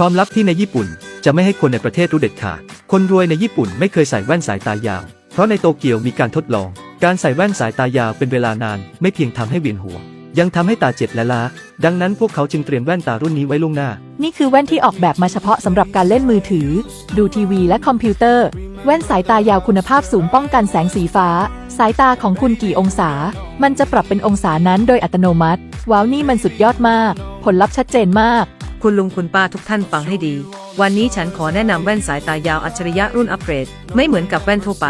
ความลับที่ในญี่ปุ่นจะไม่ให้คนในประเทศรู้เด็ดขาด คนรวยในญี่ปุ่นไม่เคยใส่แว่นสายตายาว เพราะในโตเกียวมีการทดลอง การใส่แว่นสายตายาวเป็นเวลานาน ไม่เพียงทำให้เวียนหัว ยังทำให้ตาเจ็บและล้า ดังนั้นพวกเขาจึงเตรียมแว่นตารุ่นนี้ไว้ล่วงหน้า นี่คือแว่นที่ออกแบบมาเฉพาะสำหรับการเล่นมือถือ ดูทีวีและคอมพิวเตอร์ แว่นสายตายาวคุณภาพสูงป้องกันแสงสีฟ้า สายตาของคุณกี่องศา มันจะปรับเป็นองศานั้นโดยอัตโนมัติ ว้าวนี่มันสุดยอดมาก ผลลัพธ์ชัดเจนมาก คุณลุงคุณป้าทุกท่านฟังให้ดี วันนี้ฉันขอแนะนำแว่นสายตายาวอัจฉริยะรุ่นอัปเกรด ไม่เหมือนกับแว่นทั่วไป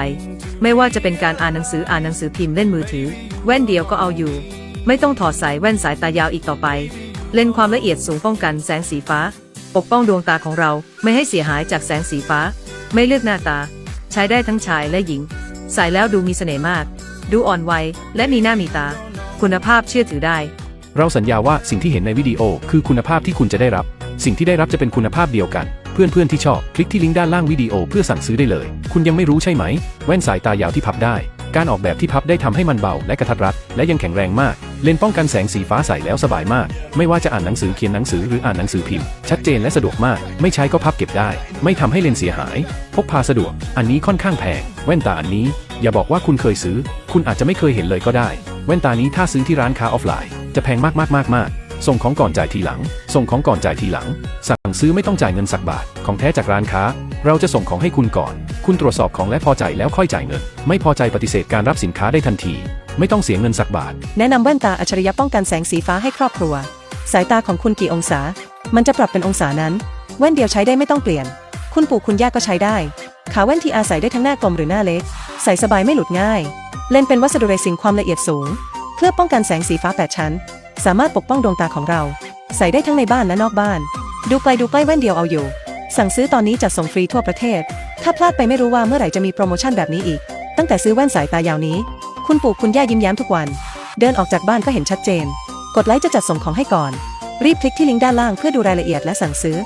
ไม่ว่าจะเป็นการอ่านหนังสืออ่านหนังสือพิมพ์เล่นมือถือ แว่นเดียวก็เอาอยู่ ไม่ต้องถอดสายแว่นสายตายาวอีกต่อไป เลนความละเอียดสูงป้องกันแสงสีฟ้า ปกป้องดวงตาของเราไม่ให้เสียหายจากแสงสีฟ้า ไม่เลือกหน้าตา ใช้ได้ทั้งชายและหญิง ใส่แล้วดูมีเสน่ห์มาก ดูอ่อนวัยและมีหน้ามีตา คุณภาพเชื่อถือได้ เราสัญญาว่าสิ่งที่เห็นในวิดีโอคือคุณภาพที่คุณจะได้รับ สิ่งที่ได้รับจะเป็นคุณภาพเดียวกัน เพื่อนๆที่ชอบ คลิกที่ลิงก์ด้านล่างวิดีโอเพื่อสั่งซื้อได้เลย คุณยังไม่รู้ใช่ไหม แว่นสายตายาวที่พับได้ การออกแบบที่พับได้ทำให้มันเบาและกระทัดรัด และยังแข็งแรงมาก เลนส์ป้องกันแสงสีฟ้าใสแล้วสบายมาก ไม่ว่าจะอ่านหนังสือเขียนหนังสือหรืออ่านหนังสือพิมพ์ ชัดเจนและสะดวกมาก ไม่ใช้ก็พับเก็บได้ ไม่ทำให้เลนส์เสียหาย พกพาสะดวก อันนี้ค่อนข้างแพง แว่นตาอันนี้ อย่าบอกว่าคุณเคยซื้อ คุณอาจจะไม่เคยเห็นเลยก็ได้ แว่นตานี้ถ้าซื้อที่ร้านค้าออฟไลน์ จะแพงมากมากมากมากส่งของก่อนจ่ายทีหลัง ส่งของก่อนจ่ายทีหลัง สั่งซื้อไม่ต้องจ่ายเงินสักบาท ของแท้จากร้านค้า เราจะส่งของให้คุณก่อน คุณตรวจสอบของและพอใจแล้วค่อยจ่ายเงิน ไม่พอใจปฏิเสธการรับสินค้าได้ทันที ไม่ต้องเสียเงินสักบาท แนะนำแว่นตาอัจฉริยะป้องกันแสงสีฟ้าให้ครอบครัว สายตาของคุณกี่องศา มันจะปรับเป็นองศานั้น แว่นเดียวใช้ได้ไม่ต้องเปลี่ยน คุณปู่คุณย่าก็ใช้ได้ ขาแว่นที่อาศัยได้ทั้งหน้ากลมหรือหน้าเล็ก ใส่สบายไม่หลุดง่าย เลนเป็นวัสดุเรซินความละเอียดสูงเคลือป้องกันแสงสีฟ้า 8 ชั้น สามารถปกป้องดวงตาของเรา ใส่ได้ทั้งในบ้านและนอกบ้าน ดูไกลดูใกล้แว่นเดียวเอาอยู่ สั่งซื้อตอนนี้จัดส่งฟรีทั่วประเทศ ถ้าพลาดไปไม่รู้ว่าเมื่อไหร่จะมีโปรโมชั่นแบบนี้อีก ตั้งแต่ซื้อแว่นสายตายาวนี้ คุณปู่คุณย่ายิ้มแย้มทุกวัน เดินออกจากบ้านก็เห็นชัดเจน กดไลค์จะจัดส่งของให้ก่อน รีบคลิกที่ลิงก์ด้านล่างเพื่อดูรายละเอียดและสั่งซื้อ